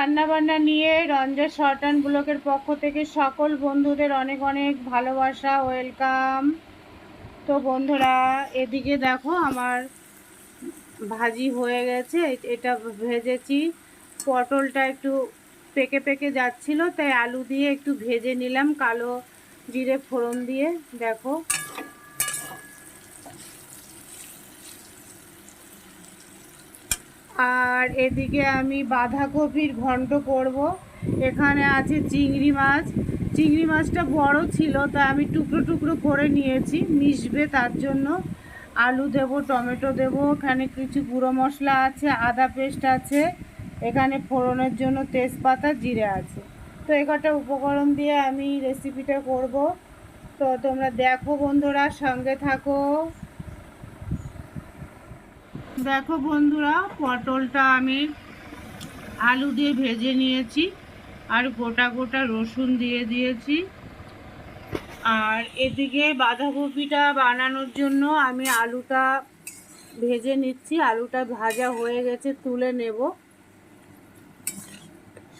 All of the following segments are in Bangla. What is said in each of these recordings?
রান্নাবান্না নিয়ে রঞ্জা শর্ট অ্যান্ড ব্লকের পক্ষ থেকে সকল বন্ধুদের অনেক অনেক ভালোবাসা, ওয়েলকাম। তো বন্ধুরা, এদিকে দেখো আমার ভাজি হয়ে গেছে, এটা ভেজেছি। পটলটা একটু পেকে পেকে যাচ্ছিল, তাই আলু দিয়ে একটু ভেজে নিলাম, কালো জিরে ফোড়ন দিয়ে। দেখো আর এদিকে আমি বাঁধাকপির ঘন্ট করব। এখানে আছে চিংড়ি মাছ। চিংড়ি মাছটা বড় ছিল তা আমি টুকরো টুকরো করে নিয়েছি। মিশবে তার জন্য। আলু দেব, টমেটো দেব, এখানে কিছু গুঁড়ো মশলা আছে, আদা পেস্ট আছে। এখানে ফোড়নের জন্য তেজপাতা, জিরে আছে। তো এ কটা উপকরণ দিয়ে আমি রেসিপিটা করব। তো তোমরা দেখো বন্ধুরা, সঙ্গে থাকো। দেখো বন্ধুরা, পটলটা আমি আলু দিয়ে ভেজে নিয়েছি আর গোটা গোটা রসুন দিয়ে দিয়েছি। আর এদিকে বাঁধাকপিটা বানানোর জন্য আমি আলুটা ভেজে নিচ্ছি। আলুটা ভাজা হয়ে গেছে, তুলে নেব।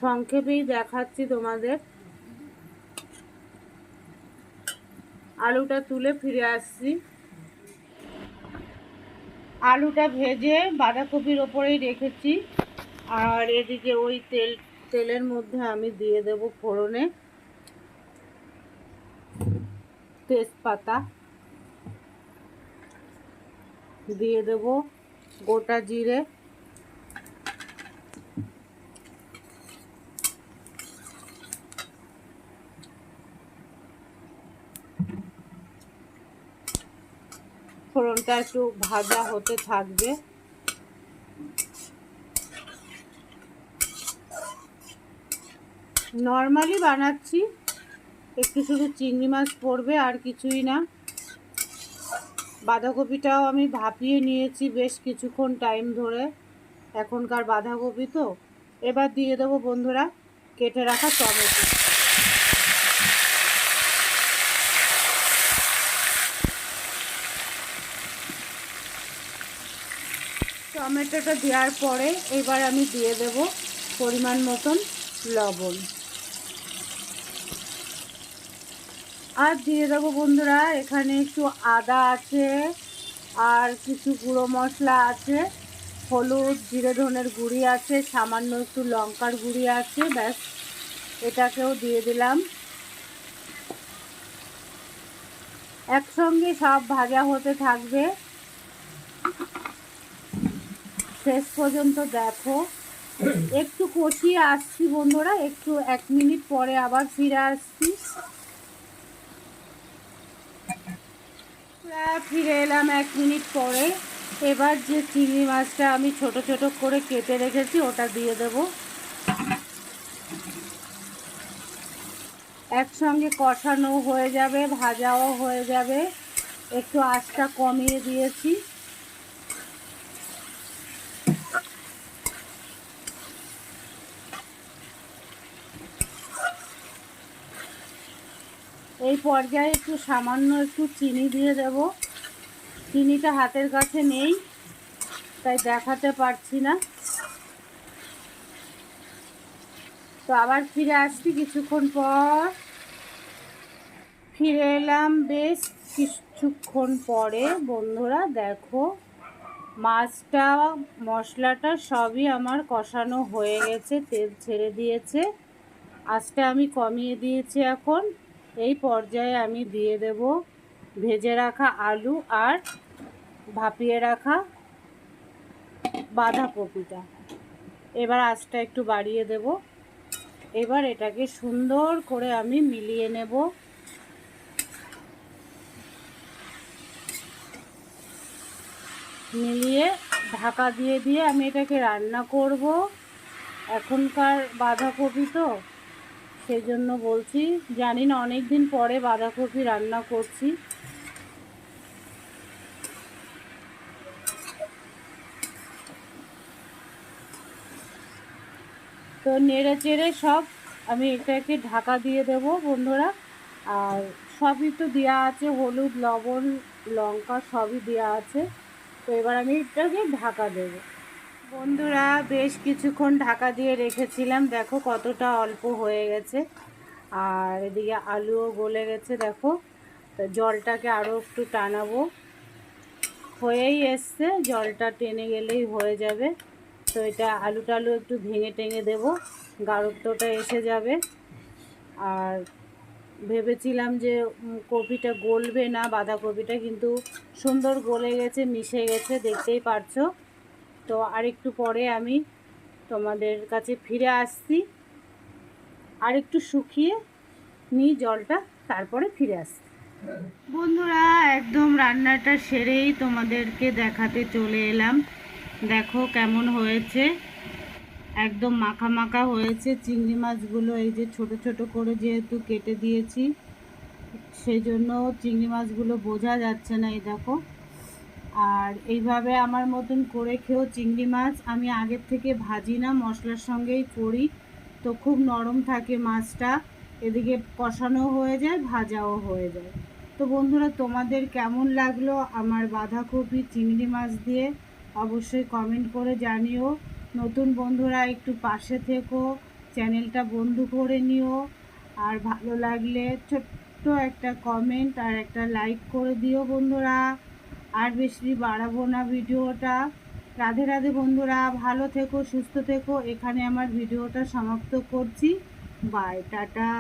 সংক্ষেপেই দেখাচ্ছি তোমাদের। আলুটা তুলে ফিরে আসছি। আলুটা ভেজে বাঁধাকপির ওপরেই রেখেছি। আর এদিকে ওই তেল, তেলের মধ্যে আমি দিয়ে দেব ফোড়নে তেজপাতা। দিয়ে দেব গোটা জিরে। ফোড়নটা একটু ভাজা হতে থাকবে। নর্মালি বানাচ্ছি, একটু শুধু চিংড়ি মাছ পড়বে আর কিছুই না। বাঁধাকপিটাও আমি ভাপিয়ে নিয়েছি বেশ কিছুক্ষণ টাইম ধরে, এখনকার বাঁধাকপি তো। এবার দিয়ে দেবো বন্ধুরা, কেটে রাখা টমেটো। টমেটোটা দেওয়ার পরে এবার আমি দিয়ে দেব পরিমাণ মতন লবণ। আর দিয়ে দেবো বন্ধুরা, এখানে একটু আদা আছে আর কিছু গুঁড়ো মশলা আছে, হলুদ, জিরে ধনের গুঁড়ি আছে, সামান্য একটু লঙ্কার গুঁড়ি আছে, ব্যাস, এটাকেও দিয়ে দিলাম। একসঙ্গে সব ভাজা হতে থাকবে। শেষ পর্যন্ত দেখো। একটু কষিয়ে আসছি বন্ধুরা, একটু এক মিনিট পরে আবার ফিরে আসছি। ফিরে এলাম এক মিনিট পরে। এবার যে চিংড়ি মাছটা আমি ছোট ছোট করে কেটে রেখেছি, ওটা দিয়ে দেব। একসঙ্গে কষানো হয়ে যাবে, ভাজাও হয়ে যাবে। একটু আঁচটা কমিয়ে দিয়েছি। এই পর্যায়ে একটু সামান্য একটু চিনি দিয়ে দেব। চিনিটা হাতের কাছে নেই, তাই দেখাতে পারছি না। তো আবার ফিরে আসছি কিছুক্ষণ পর। ফিরে এলাম বেশ কিছুক্ষণ পরে। বন্ধুরা, দেখো, মাছটা, মশলাটা সবই আমার কষানো হয়ে গেছে, তেল ছেড়ে দিয়েছে। আঁচটা আমি কমিয়ে দিয়েছি এখন। এই পর্যায়ে আমি দিয়ে দেব ভেজে রাখা আলু আর ভাপিয়ে রাখা বাঁধাকপিটা। এবার আঁচটা একটু বাড়িয়ে দেব। এবার এটাকে সুন্দর করে আমি মিলিয়ে নেব। মিলিয়ে ঢাকা দিয়ে দিয়ে আমি এটাকে রান্না করব। এখনকার বাঁধাকপি তো। সেই জন্য বলছি, জানি না অনেক দিন পরে বাঁধাকপি রান্না করছি। তো নেড়ে চেড়ে সব আমি এটাকে ঢাকা দিয়ে দেব বন্ধুরা। আর সবই তো দেওয়া আছে, হলুদ, লবণ, লঙ্কা সবই দেওয়া আছে। তো এবার আমি এটাকে ঢাকা দেব। বন্ধুরা, বেশ কিছুক্ষণ ঢাকা দিয়ে রেখেছিলাম। দেখো কতটা অল্প হয়ে গেছে। আর এদিকে আলুও গলে গেছে, দেখো। জলটাকে আরও একটু টানাবো। হয়েই এসছে, জলটা টেনে গেলেই হয়ে যাবে। তো এটা আলু টালু একটু ভেঙে টেঙে দেবো, গাঢ়ত্বটা এসে যাবে। আর ভেবেছিলাম যে কপিটা গলবে না, বাঁধাকপিটা, কিন্তু সুন্দর গলে গেছে, মিশে গেছে, দেখতেই পারছ। তো আরেকটু পরে আমি তোমাদের কাছে ফিরে আসছি। আর একটু শুকিয়ে নিই জলটা, তারপরে ফিরে আসছি। বন্ধুরা, একদম রান্নাটা সেরেই তোমাদেরকে দেখাতে চলে এলাম। দেখো কেমন হয়েছে। একদম মাখা মাখা হয়েছে। চিংড়ি মাছগুলো এই যে ছোট ছোট করে যেহেতু কেটে দিয়েছি, সেই জন্য চিংড়ি মাছগুলো বোঝা যাচ্ছে না। এই দেখো আর এইভাবে আমার মতন করে খেয়েও চিংড়ি মাছ। আমি আগের থেকে ভাজি না, মশলার সঙ্গেই করি। তো খুব নরম থাকে মাছটা। এদিকে কষানো হয়ে যায়, ভাজাও হয়ে যায়। তো বন্ধুরা, তোমাদের কেমন লাগল আমার বাঁধাকপি চিংড়ি মাছ দিয়ে? অবশ্যই কমেন্ট করে জানিও। নতুন বন্ধুরা, একটু পাশে থেকো, চ্যানেলটা বন্ধু করে নিও। আর ভালো লাগলে ছোট্ট একটা কমেন্ট আর একটা লাইক করে দিও বন্ধুরা। আর বেশি বাড়াবো না ভিডিওটা। রাধে রাধে বন্ধুরা, ভালো থেকো, সুস্থ থেকো। এখানে আমার ভিডিওটা সমাপ্ত করছি। Bye, tata.